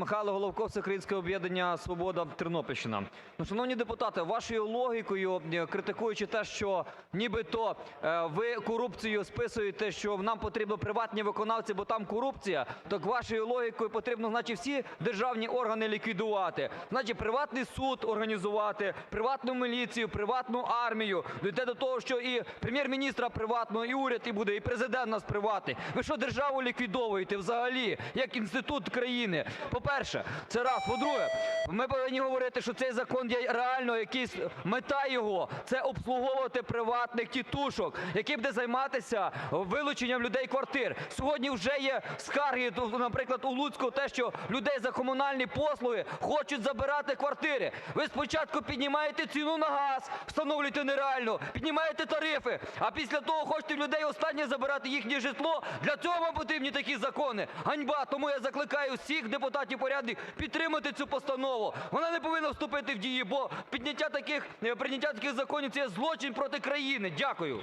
Михайло Головко, Всеукраїнське об'єднання "Свобода", Тернопільщина. Ну, шановні депутати, вашою логікою, критикуючи те, що нібито ви корупцію списуєте, що нам потрібні приватні виконавці, бо там корупція, так вашою логікою потрібно, значить, всі державні органи ліквідувати, значить, приватний суд організувати, приватну міліцію, приватну армію, дійти до того, що і Прем'єр-міністра приватного, і уряд і буде, і Президент нас приватний. Ви що, державу ліквідовуєте взагалі як інститут країни? По-перше, це раз. По-друге, ми повинні говорити, що цей закон є реально якийсь, мета його – це обслуговувати приватних "тітушок", які будуть займатися вилученням людей квартир. Сьогодні вже є скарги, наприклад, у Луцьку, те, що людей за комунальні послуги хочуть забирати квартири. Ви спочатку піднімаєте ціну на газ, встановлюєте нереальну, піднімаєте тарифи, а після того хочете людей останнє забирати їхнє житло. Для цього вам потрібні такі закони? Ганьба! Тому я закликаю всіх депутатів порядних підтримати цю постанову. Вона не повинна вступити в дію, бо підняття таких, прийняття таких законів – це є злочин проти країни. Дякую.